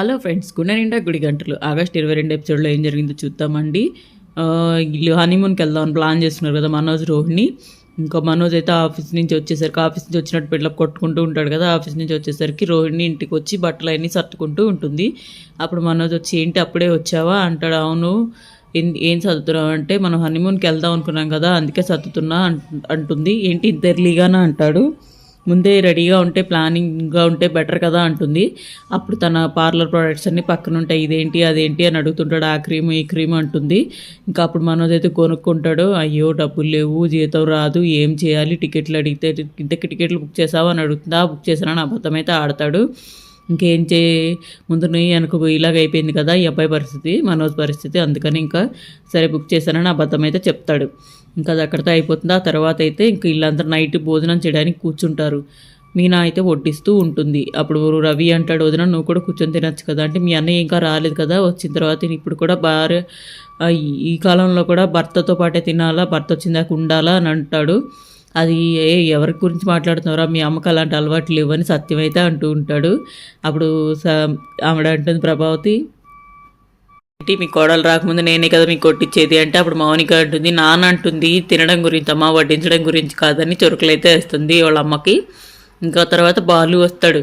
Hello friends గుణ నిండా గుడి గంటలు. ఆగస్ట్ ఇరవై రెండు ఎపిసోడ్లో ఏం జరిగిందో చూద్దామండి. వీళ్ళు హనీమూన్కి వెళ్దామని ప్లాన్ చేస్తున్నారు కదా మనోజ్ రోహిణి. ఇంకా మనోజ్ అయితే ఆఫీస్ నుంచి వచ్చేసరికి ఆఫీస్ నుంచి వచ్చినట్టు పిల్లలు కొట్టుకుంటూ ఉంటాడు కదా. ఆఫీస్ నుంచి వచ్చేసరికి రోహిణి ఇంటికి వచ్చి బట్టలు అన్నీ సర్దుకుంటూ ఉంటుంది. అప్పుడు మనోజ్ వచ్చి ఏంటి అప్పుడే వచ్చావా? అంటాడు. అవును ఏం- ఏం చదువుతున్నావు అంటే మనం హనీమూన్కి వెళ్దాం అనుకున్నాం కదా అందుకే చదువుతున్నా అంట- అంటుంది. ఏంటి ఇద్దరు లీగానా? అంటాడు. ముందే రెడీగా ఉంటే ప్లానింగ్గా ఉంటే బెటర్ కదా అంటుంది. అప్పుడు తన పార్లర్ ప్రోడక్ట్స్ అన్ని పక్కన ఉంటాయి ఇదేంటి అదేంటి అని అడుగుతుంటాడు. ఆ క్రీమ్ ఈ క్రీమ్ అంటుంది. ఇంకా అప్పుడు మనోజ్ అయితే కొనుక్కుంటాడు. అయ్యో డబ్బులు లేవు జీతం రాదు ఏం చేయాలి? టికెట్లు అడిగితే ఇంతకి టికెట్లు బుక్ చేసావా అని అడుగుతుందా? బుక్ చేశానని అబద్ధమైతే ఆడతాడు. ఇంకేం చే ముందు నీ అనుకో ఇలాగ అయిపోయింది కదా ఈ అబ్బాయి పరిస్థితి మనోజ్ పరిస్థితి అందుకని ఇంకా సరే బుక్ చేశానని అబద్ధం అయితే చెప్తాడు. ఇంకా అది అక్కడితో అయిపోతుంది. ఆ తర్వాత అయితే ఇంక వీళ్ళందరూ నైట్ భోజనం చేయడానికి కూర్చుంటారు. మీనా అయితే వడ్డిస్తూ ఉంటుంది. అప్పుడు రవి అంటాడు వదిన నువ్వు కూడా కూర్చొని తినచ్చు కదా. అంటే మీ అన్నయ్య ఇంకా రాలేదు కదా వచ్చిన తర్వాత ఇప్పుడు కూడా భార్య ఈ- ఈ కాలంలో కూడా భర్తతో పాటే తినాలా భర్త వచ్చిందాక ఉండాలా అని అంటాడు. అది ఏ ఎవరి గురించి మాట్లాడుతున్నారా మీ అమ్మకి అలాంటి అలవాట్లు లేవని సత్యమైతే అంటూ ఉంటాడు. అప్పుడు స ఆవిడ అంటుంది ప్రభావతి ఏంటి మీ కోడలు రాకముందు నేనే కదా మీకు కొట్టించేది అంటే అప్పుడు మౌనిక అంటుంది నాన్న అంటుంది తినడం గురించి అమ్మ వడ్డించడం గురించి కాదని చురుకులైతే వేస్తుంది వాళ్ళ అమ్మకి. ఇంకా తర్వాత బాలు వస్తాడు.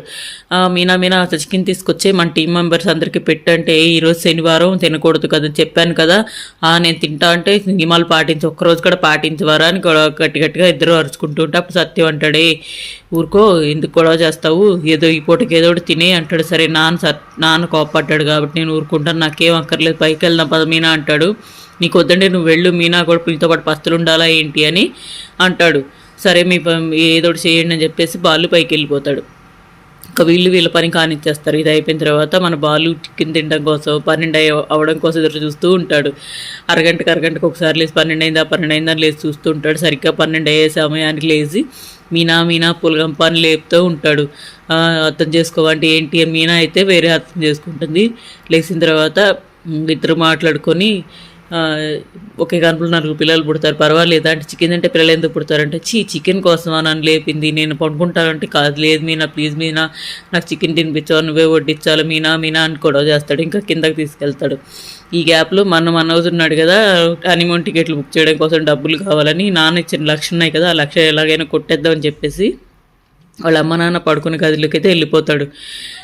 "ఆ, మీనా మీనా అసలు తీసుకొచ్చే మన టీం మెంబర్స్ అందరికీ పెట్టంటే ఈరోజు శనివారం తినకూడదు కదా చెప్పాను కదా నేను తింటా అంటే నియమాలు పాటించు ఒక్కరోజు కూడా పాటించవారా అని గట్టి గట్టిగా ఇద్దరు అరుచుకుంటూ ఉంటే అప్పుడు సత్యం అంటాడే ఊరుకో ఎందుకు గొడవ చేస్తావు? ఏదో ఈ పూటకి ఏదో ఒకటి తినే అంటాడు. సరే నాన్న సత్ నాన్న కోపడ్డాడు కాబట్టి నేను ఊరుకుంటాను నాకేం అక్కర్లేదు పైకి వెళ్దాం పద మీనా అంటాడు. నీకు వద్దంటే నువ్వు వెళ్ళు మీనా కూడా నీతో పాటు పస్తులు ఉండాలా ఏంటి అని అంటాడు. సరే మీ ఏదోటి చేయండి అని చెప్పేసి బాలు పైకి వెళ్ళిపోతాడు. ఇంకా వీళ్ళు వీళ్ళ పని కానిచ్చేస్తారు. ఇది అయిపోయిన తర్వాత మన బాలు టిక్కిన తినడం కోసం పన్నెండు అయ్య- అవ్వడం కోసం ఎదురు చూస్తూ ఉంటాడు. అరగంటకి అరగంటకు ఒకసారి లేచి పన్నెండు అయిందా పన్నెండు అయిందా లేచి చూస్తూ ఉంటాడు. సరిగ్గా పన్నెండు అయ్యే సమయానికి లేచి మీనా మీనా పులగంప అని లేపుతూ ఉంటాడు. అర్థం చేసుకోవాలంటే ఏంటి మీనా అయితే వేరే అర్థం చేసుకుంటుంది. లేచిన తర్వాత ఇద్దరు మాట్లాడుకొని ఒకే కనుపులు నలుగురు పిల్లలు పుడతారు పర్వాలేదు అంటే చికెన్ అంటే పిల్లలు ఎందుకు పుడతారంటే చీ చికెన్ కోసమా నన్ను లేపింది నేను పండుకుంటానంటే కాదు లేదు మీనా ప్లీజ్ మీనా నాకు చికెన్ తినిపించావు నువ్వే వడ్డించాలి మీనా మీనా అని గొడవ చేస్తాడు ఇంకా కిందకి తీసుకెళ్తాడు. ఈ గ్యాప్లో మన మనోజ్ ఉన్నాడు కదా హనీమూన్ టికెట్లు బుక్ చేయడం కోసం డబ్బులు కావాలని నాన్న ఇచ్చిన లక్ష ఉన్నాయి కదా ఆ లక్ష ఎలాగైనా కొట్టేద్దామని చెప్పేసి వాళ్ళ అమ్మ నాన్న పడుకునే గదిలోకి అయితే వెళ్ళిపోతాడు.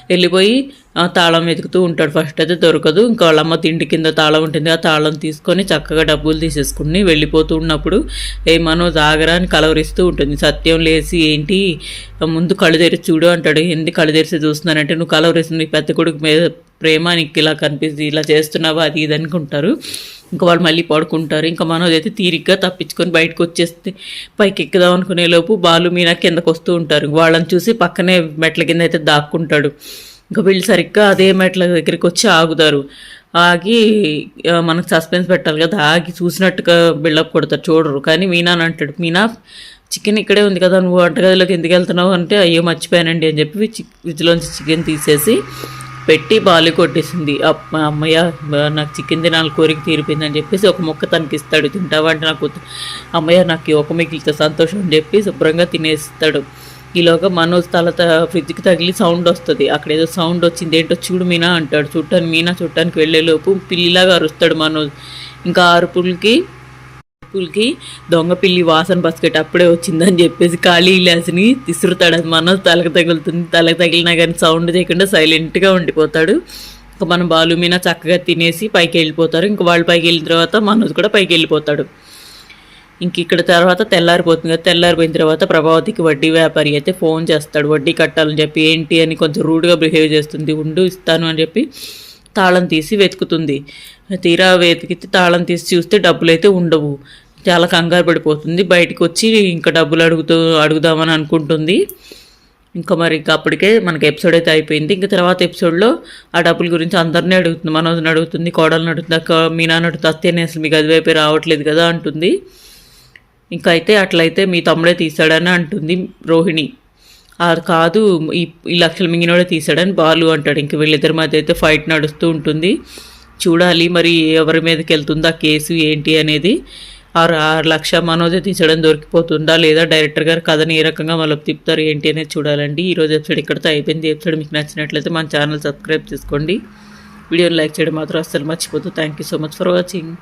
వెళ్ళిపోయి ఆ తాళం వెతుకుతూ ఉంటాడు. ఫస్ట్ అయితే దొరకదు. ఇంకా వాళ్ళ అమ్మ తిండి కింద తాళం ఉంటుంది. ఆ తాళం తీసుకొని చక్కగా డబ్బులు తీసేసుకుని వెళ్ళిపోతూ ఉన్నప్పుడు ఏ మనోజ్ ఆగరా అని కలవరిస్తూ ఉంటుంది. సత్యం లేచి ఏంటి? ముందు కళ్ళు తెరిచి చూడు అంటాడు. ఎందుకు కళ్ళు తెరిచి చూస్తున్నానంటే నువ్వు కలవరిస్తుంది. నీ పెద్ద కొడుకు మీద ప్రేమ నీకు ఇలా కనిపిస్తుంది. ఇలా చేస్తున్నావా? అది ఇది అనుకుంటారు. ఇంకా వాళ్ళు మళ్ళీ పడుకుంటారు. ఇంకా మనోజ్ అయితే తీరిగ్గా తప్పించుకొని బయటకు వచ్చేస్తే పైకి ఎక్కుదాం అనుకునే లోపు బాలు మీనా కిందకు వస్తూ ఉంటారు. వాళ్ళని చూసి పక్కనే మెట్ల కింద అయితే దాక్కుంటాడు. ఇంకా వీళ్ళు సరిగ్గా అదే మెట్ల దగ్గరికి వచ్చి ఆగుతారు. ఆగి మనకు సస్పెన్స్ పెట్టాలి కదా ఆగి చూసినట్టుగా బిల్డప్ కొడతారు చూడరు. కానీ మీనా అని అంటాడు మీనా చికెన్ ఇక్కడే ఉంది కదా నువ్వు వంటగదిలోకి ఎందుకు వెళ్తున్నావు? అంటే అయ్యో మర్చిపోయానండి అని చెప్పి చి చికెన్ తీసేసి పెట్టి బాలు కొట్టేసింది. అమ్మయ్య నాకు చికెన్ తినాలి కోరిక తీరిపోయింది అని చెప్పేసి ఒక ముక్క తనకి ఇస్తాడు తింటావంటే నాకు అమ్మయ్య నాకు ఒక మిగిలితే సంతోషం అని చెప్పి శుభ్రంగా తినేస్తాడు. ఈలోగా మనోజ్ తల ఫ్రిడ్జ్కి తగిలి సౌండ్ వస్తుంది. అక్కడ ఏదో సౌండ్ వచ్చింది. ఏంటో చూడు మీనా అంటాడు. చూడటానికి మీనా చూడటానికి వెళ్ళేలోపు పిల్లిలాగా అరుస్తాడు మనోజ్. ఇంకా అరుపులకి స్కూల్కి దొంగ పిల్లి వాసన బస్కెట్ అప్పుడే వచ్చిందని చెప్పేసి ఖాళీ ఇలాసిని తిసురుతాడు. అది మనం తలకు తగులుతుంది. తలకు తగిలినా కానీ సౌండ్ చేయకుండా సైలెంట్గా ఉండిపోతాడు. ఇంకా మన బాలు మీద చక్కగా తినేసి పైకి వెళ్ళిపోతారు. ఇంకా వాళ్ళు పైకి వెళ్ళిన తర్వాత మనోజ్ కూడా పైకి వెళ్ళిపోతాడు. ఇంక ఇక్కడ తర్వాత తెల్లారిపోతుంది కదా. తెల్లారిపోయిన తర్వాత ప్రభావతికి వడ్డీ వ్యాపారి అయితే ఫోన్ చేస్తాడు. వడ్డీ కట్టాలని చెప్పి ఏంటి అని కొంచెం రూడ్గా బిహేవ్ చేస్తుంది. ఉండు ఇస్తాను అని చెప్పి తాళం తీసి వెతుకుతుంది. తీరా వెతికితే తాళం తీసి చూస్తే డబ్బులు అయితే ఉండవు. చాలా కంగారు పడిపోతుంది. బయటకు వచ్చి ఇంకా డబ్బులు అడుగుతూ అడుగుదామని అనుకుంటుంది. ఇంకా మరి ఇంకా అప్పటికే మనకి ఎపిసోడ్ అయితే అయిపోయింది. ఇంకా తర్వాత ఎపిసోడ్లో ఆ డబ్బుల గురించి అందరినీ అడుగుతుంది. మనోజ్ని అడుగుతుంది కోడలను అడుగుతుంది అక్క మీ అడుగుతుంది అత్తేనే అసలు మీకు అది రావట్లేదు కదా అంటుంది. ఇంకా అయితే అట్లయితే మీ తమ్ముడే తీసాడని అంటుంది రోహిణి. అది కాదు ఈ ఈ లక్షల మింగినోడే తీసాడని బాలు అంటాడు. ఇంక వీళ్ళిద్దరి మధ్య అయితే ఫైట్ నడుస్తూ ఉంటుంది. చూడాలి మరి ఎవరి మీదకి వెళ్తుందో ఆ కేసు ఏంటి అనేది. ఆరు ఆరు లక్ష మనోజే తీసడం దొరికిపోతుందా లేదా? డైరెక్టర్ గారు కథని ఏ రకంగా మలుపు తిప్పుతారు ఏంటి అనేది చూడాలండి. ఈ రోజు ఎపిసోడ్ ఇక్కడితో అయిపోయింది. ఎపిసోడ్ మీకు నచ్చినట్లయితే మన ఛానల్ సబ్స్క్రైబ్ చేసుకోండి. వీడియోని లైక్ చేయడం మాత్రం అస్సలు మర్చిపోతుంది thank you so much for watching